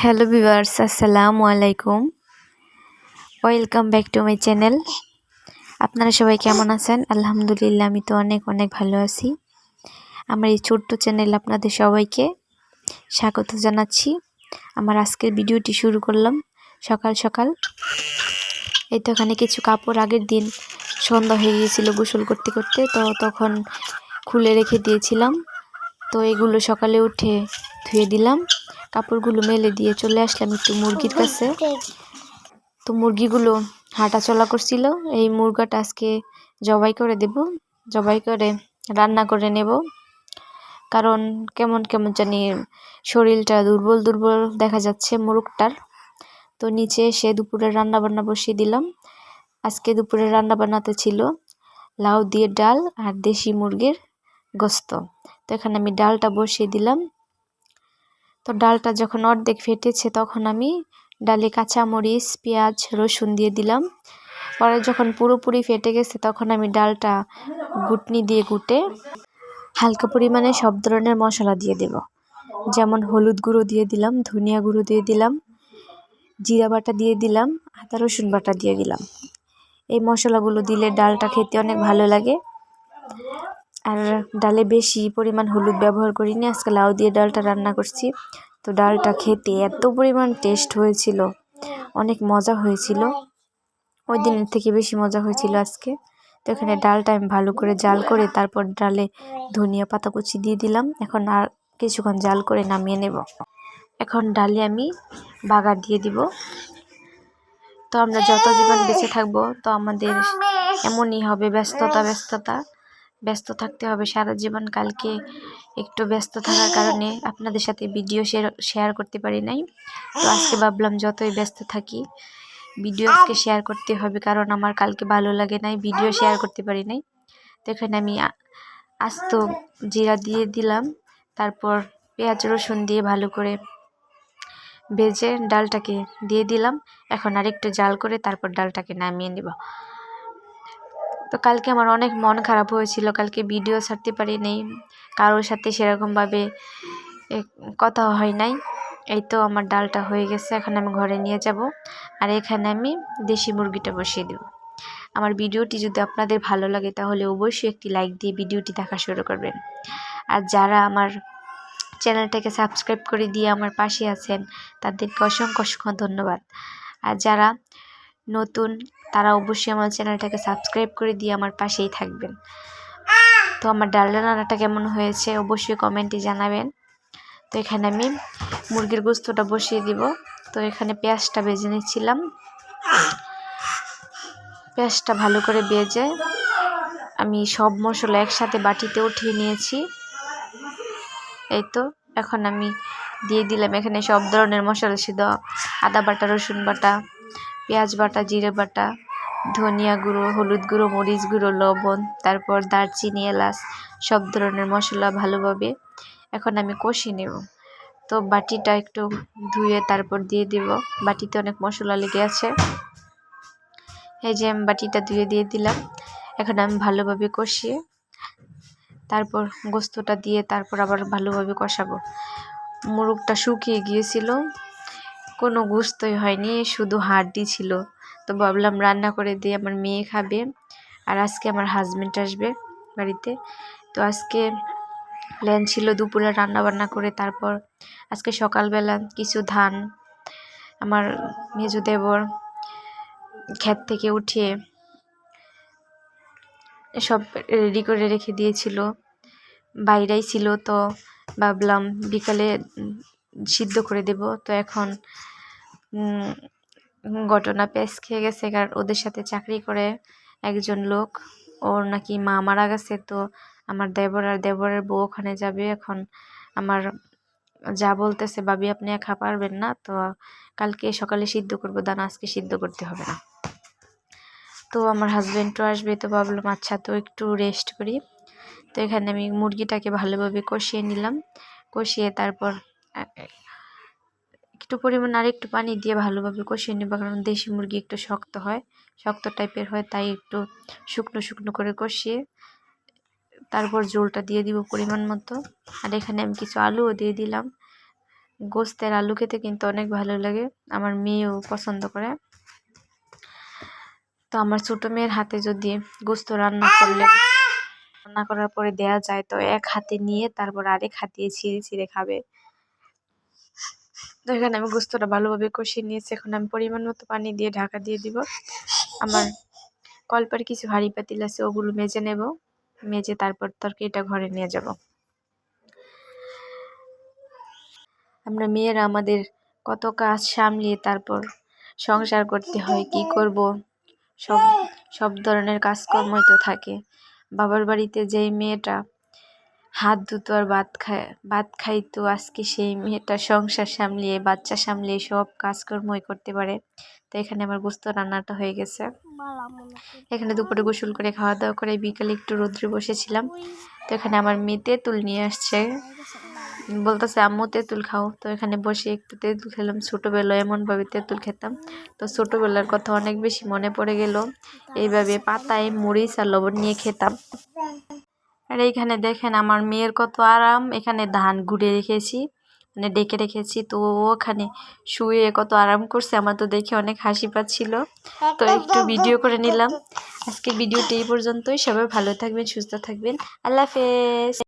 Hello viewers আসসালামু আলাইকুম welcome back to my channel আপনারা সবাই কেমন আছেন? আলহামদুলিল্লাহ, আমি তো অনেক অনেক ভালো আছি। আমার এই ছোট্ট চ্যানেল আপনাদের সবাইকে স্বাগত জানাচ্ছি। আমার আজকের ভিডিওটি শুরু করলাম সকাল সকাল। এই তো এখানে কিছু কাপড় আগের দিন সন্ধ্যা হয়ে গিয়েছিল গোসল করতে করতে। তো তখন খুলে রেখে দিয়েছিলাম। তো এগুলো সকালে উঠে ধুয়ে দিলাম। কাপড়গুলো মেলে দিয়ে চলে আসলাম একটু মুরগির কাছে। তো মুরগিগুলো হাঁটা চলা করছিল। এই মুরগাটা আজকে জবাই করে দেব। জবাই করে রান্না করে নেব। কারণ কেমন কেমন জানি শরীরটা দুর্বল দুর্বল দেখা যাচ্ছে মুরগটার। তো নিচে এসে দুপুরে রান্না বান্না বসিয়ে দিলাম। আজকে দুপুরে রান্না বান্নাতে ছিল লাউ দিয়ে ডাল আর দেশি মুরগির গোস্ত। তো এখানে আমি ডালটা বসিয়ে দিলাম। তো ডালটা যখন অর্ধেক ফেটেছে, তখন আমি ডালে কাঁচামরিচ পেঁয়াজ, রসুন দিয়ে দিলাম। পরে যখন পুরোপুরি ফেটে গেছে, তখন আমি ডালটা গুটনি দিয়ে গুটে হালকা পরিমাণে সব ধরনের মশলা দিয়ে দেব। যেমন হলুদ গুঁড়ো দিয়ে দিলাম, ধনিয়া গুঁড়ো দিয়ে দিলাম, জিরা বাটা দিয়ে দিলাম, আদা, রসুন বাটা দিয়ে দিলাম। এই মশলাগুলো দিলে ডালটা খেতে অনেক ভালো লাগে। আর ডালে বেশি পরিমাণ হলুদ ব্যবহার করিনি, আজকে লাউ দিয়ে ডালটা রান্না করছি। তো ডালটা খেতে এত পরিমাণ টেস্ট হয়েছিল, অনেক মজা হয়েছিল। ওই দিনের থেকে বেশি মজা হয়েছিল আজকে। তো এখানে ডালটা আমি ভালো করে জাল করে তারপর ডালে ধনিয়া পাতা কুচি দিয়ে দিলাম। এখন আর কিছুক্ষণ জাল করে নামিয়ে নেব। এখন ডালে আমি বাগার দিয়ে দিব। তো আমরা যত জীবন বেঁচে থাকব, তো আমাদের এমনই হবে ব্যস্ততা ব্যস্ততা। ব্যস্ত থাকতে হবে। সারা জীবন কালকে একটু ব্যস্ত থাকার কারণে আপনাদের সাথে ভিডিও শেয়ার করতে পারি নাই। তো আজকে ভাবলাম যতই ব্যস্ত থাকি ভিডিও আজকে শেয়ার করতে হবে কারণ আমার কালকে ভালো লাগে নাই ভিডিও শেয়ার করতে পারি নাই। তো এখানে আমি আস্ত জিরা দিয়ে দিলাম, তারপর পেঁয়াজ রসুন দিয়ে ভালো করে ভেজে ডালটাকে দিয়ে দিলাম। এখন আরেকটু জাল করে তারপর ডালটাকে নামিয়ে নেব। তো কালকে আমার অনেক মন খারাপ হয়েছিল, কালকে ভিডিও ছাড়তে পারি নেই, কারোর সাথে সেরকমভাবে কথা হয় নাই। এই তো আমার ডালটা হয়ে গেছে, এখন আমি ঘরে নিয়ে যাব, আর এখানে আমি দেশি মুরগিটা বসিয়ে দেব। আমার ভিডিওটি যদি আপনাদের ভালো লাগে, তাহলে অবশ্যই একটি লাইক দিয়ে ভিডিওটি দেখা শুরু করবেন। আর যারা আমার চ্যানেলটাকে সাবস্ক্রাইব করে দিয়ে আমার পাশে আছেন, তাদেরকে অসংখ্য অসংখ্য ধন্যবাদ। আর যারা নতুন তারা অবশ্যই আমার চ্যানেলটাকে সাবস্ক্রাইব করে দিয়ে আমার পাশেই থাকবেন। তো আমার ডালনা রান্নাটা কেমন হয়েছে অবশ্যই কমেন্টে জানাবেন। তো এখানে আমি মুরগির গোস্তটা বসিয়ে দিব। তো এখানে পেঁয়াজটা বেজে নিচ্ছিলাম। পেঁয়াজটা ভালো করে বেজে আমি সব মশলা একসাথে বাটিতে উঠিয়ে নিয়েছি। এই তো এখন আমি দিয়ে দিলাম এখানে সব ধরনের মশলা সিদ্ধ আদা বাটা রসুন বাটা পেঁয়াজ বাটা, জিরে বাটা, ধনিয়া গুঁড়ো, হলুদ গুঁড়ো, মরিচ গুঁড়ো, লবণ, তারপর দারচিনি, এলাচ, সব ধরনের মশলা ভালোভাবে এখন আমি কষি নেব। তো বাটিটা একটু ধুয়ে তারপর দিয়ে দেব। বাটিতে অনেক মশলা লেগে আছে। এই যে আমি বাটিটা ধুয়ে দিয়ে দিলাম। এখন আমি ভালোভাবে কষিয়ে তারপর গোস্তটা দিয়ে তারপর আবার ভালোভাবে কষাবো। মুরগটা শুকিয়ে গিয়েছিল। কোনো গুস্তই হয়নি, শুধু হাড্ডি ছিল। তো ভাবলাম রান্না করে দিয়ে আমার মেয়ে খাবে আর আজকে আমার হাজব্যান্ড আসবে বাড়িতে। তো আজকে প্ল্যান ছিল দুপুরে রান্না বান্না করে তারপর আজকে সকালবেলা কিছু ধান, আমার মেজু দেবর ক্ষেত থেকে উঠিয়ে সব রেডি করে রেখে দিয়েছিল। বাইরেই ছিল তো ভাবলাম বিকালে সিদ্ধ করে দেব। তো এখন ঘটনা পেস খেয়ে গেছে। কারণ ওদের সাথে চাকরি করে একজন লোক। ওর নাকি মা মারা গেছে। তো আমার দেবর আর দেবরের বউ ওখানে যাবে। এখন আমার যা বলতেছে, ভাবি, আপনি একা পারবেন না। তো কালকে সকালে সিদ্ধ করব। দান, আজকে সিদ্ধ করতে হবে না। তো আমার হাজব্যান্ডও আসবে। তো ভাবলাম আচ্ছা তো একটু রেস্ট করি। তো এখানে আমি মুরগিটাকে ভালোভাবে কষিয়ে নিলাম। কষিয়ে তারপর একটু পরিমাণ আর একটু পানি দিয়ে ভালোভাবে কষিয়ে নেব, কারণ দেশি মুরগি একটু শক্ত হয়, শক্ত টাইপের হয়, তাই একটু শুকনো শুকনো করে কষিয়ে তারপর জোলটা দিয়ে দিব পরিমাণ মতো। আর এখানে আমি কিছু আলুও দিয়ে দিলাম। গোস্তের আলু খেতে কিন্তু অনেক ভালো লাগে, আমার মেয়েও পছন্দ করে। তো আমার ছোটো মেয়ের হাতে যদি গোস্ত রান্না করলে রান্না করার পরে দেয়া যায়, তো এক হাতে নিয়ে তারপর আরেক হাতে ছিঁড়ে ছিঁড়ে খাবে। তো এখানে আমি গোস্তটা ভালোভাবে কষিয়ে নিয়েছি। এখন আমি পরিমাণ মতো পানি দিয়ে ঢাকা দিয়ে দিব। আমার কল্পের কিছু হাঁড়ি পাতিল আছে, ওগুলো মেজে নেব। মেজে তারপর তরকারিটা ঘরে নিয়ে যাব। আমরা মেয়েরা আমাদের কত কাজ সামলিয়ে তারপর সংসার করতে হয়, কি করব? সব সব ধরনের কাজকর্মই তো থাকে। বাবার বাড়িতে যেই মেয়েটা হাত ধুতো আর ভাত খায় ভাত খাইতো আজকে সেই মেয়েটা সংসার সামলিয়ে, বাচ্চা সামলিয়ে সব কাজকর্মই করতে পারে। তো এখানে আমার গোস্ত রান্নাটা হয়ে গেছে। এখানে দুপুরে গোসল করে খাওয়া দাওয়া করে, বিকালে একটু রোদ্রে বসেছিলাম। তো এখানে আমার মেয়ে তেঁতুল নিয়ে আসছে। বলতেছে, আম্মু, তেঁতুল খাও। তো এখানে বসে একটু তেঁতুল খেলাম। ছোটোবেলায় এমনভাবে তেঁতুল খেতাম। তো ছোটোবেলার কথা অনেক বেশি মনে পড়ে গেল। এইভাবে পাতায় মরিচ আর লবণ নিয়ে খেতাম। আর এইখানে দেখেন আমার মেয়ের কত আরাম। এখানে ধান ঘুরে রেখেছি মানে ডেকে রেখেছি। তো ওখানে শুয়ে কত আরাম করছে আমার তো দেখে অনেক হাসি পাচ্ছিল। তো একটু ভিডিও করে নিলাম। আজকে ভিডিওটি এই পর্যন্তই। সবাই ভালো থাকবেন সুস্থ থাকবেন। আল্লাহ হাফেজ।